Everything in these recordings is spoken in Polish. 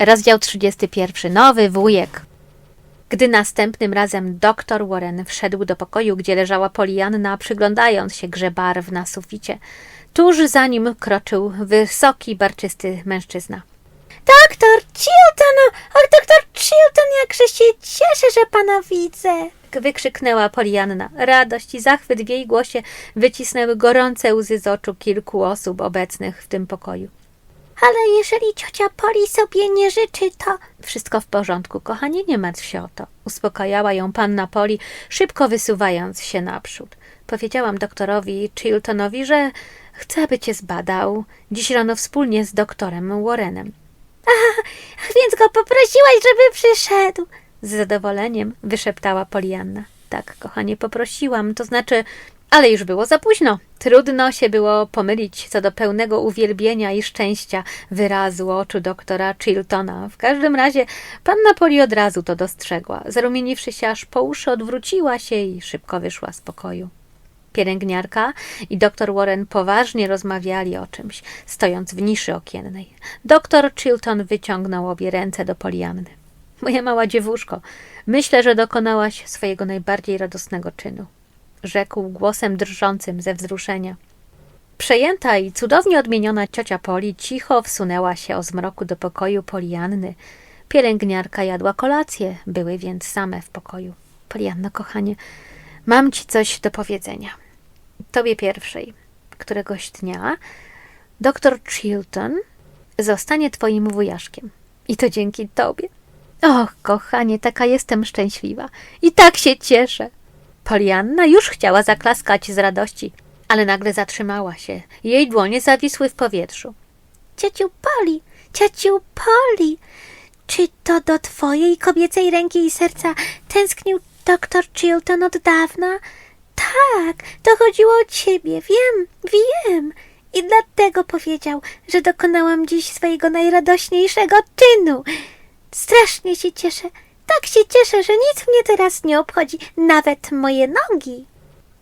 Rozdział 31. Nowy wujek. Gdy następnym razem doktor Warren wszedł do pokoju, gdzie leżała Polianna, przyglądając się grze barw na suficie, tuż za nim kroczył wysoki, barczysty mężczyzna. Doktor Chilton! Och, doktor Chilton, jakże się cieszę, że pana widzę! Wykrzyknęła Polianna. Radość i zachwyt w jej głosie wycisnęły gorące łzy z oczu kilku osób obecnych w tym pokoju. Ale jeżeli ciocia Poli sobie nie życzy, to... Wszystko w porządku, kochanie, nie martw się o to. Uspokajała ją panna Poli, szybko wysuwając się naprzód. Powiedziałam doktorowi Chiltonowi, że chcę, by cię zbadał. Dziś rano wspólnie z doktorem Warrenem. Ach, więc go poprosiłaś, żeby przyszedł. Z zadowoleniem wyszeptała Polianna. Tak, kochanie, poprosiłam, to znaczy, ale już było za późno. Trudno się było pomylić co do pełnego uwielbienia i szczęścia wyrazu oczu doktora Chiltona. W każdym razie panna Poli od razu to dostrzegła. Zarumieniwszy się aż po uszy, odwróciła się i szybko wyszła z pokoju. Pielęgniarka i doktor Warren poważnie rozmawiali o czymś, stojąc w niszy okiennej. Doktor Chilton wyciągnął obie ręce do Polianny. Moja mała dziewuszko, myślę, że dokonałaś swojego najbardziej radosnego czynu, rzekł głosem drżącym ze wzruszenia. Przejęta i cudownie odmieniona ciocia Poli cicho wsunęła się o zmroku do pokoju Polianny. Pielęgniarka jadła kolację, były więc same w pokoju. Polianno, kochanie, mam ci coś do powiedzenia. Tobie pierwszej. Któregoś dnia doktor Chilton zostanie twoim wujaszkiem. I to dzięki tobie. Och, kochanie, taka jestem szczęśliwa. I tak się cieszę. Polianna już chciała zaklaskać z radości, ale nagle zatrzymała się. Jej dłonie zawisły w powietrzu. Ciociu Poli, ciociu Poli, czy to do twojej kobiecej ręki i serca tęsknił doktor Chilton od dawna? Tak, to chodziło o ciebie, wiem, wiem. I dlatego powiedział, że dokonałam dziś swojego najradośniejszego czynu. Strasznie się cieszę, tak się cieszę, że nic mnie teraz nie obchodzi, nawet moje nogi.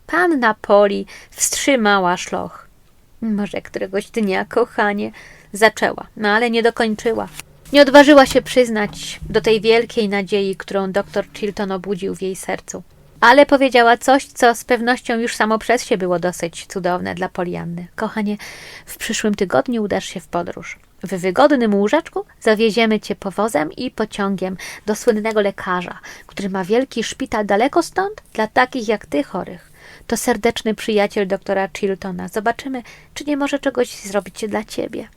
Panna Poli wstrzymała szloch. Może któregoś dnia, kochanie, zaczęła, no ale nie dokończyła. Nie odważyła się przyznać do tej wielkiej nadziei, którą doktor Chilton obudził w jej sercu. Ale powiedziała coś, co z pewnością już samo przez się było dosyć cudowne dla Polianny. Kochanie, w przyszłym tygodniu udasz się w podróż. W wygodnym łóżeczku zawieziemy cię powozem i pociągiem do słynnego lekarza, który ma wielki szpital daleko stąd dla takich jak ty chorych. To serdeczny przyjaciel doktora Chiltona. Zobaczymy, czy nie może czegoś zrobić dla ciebie.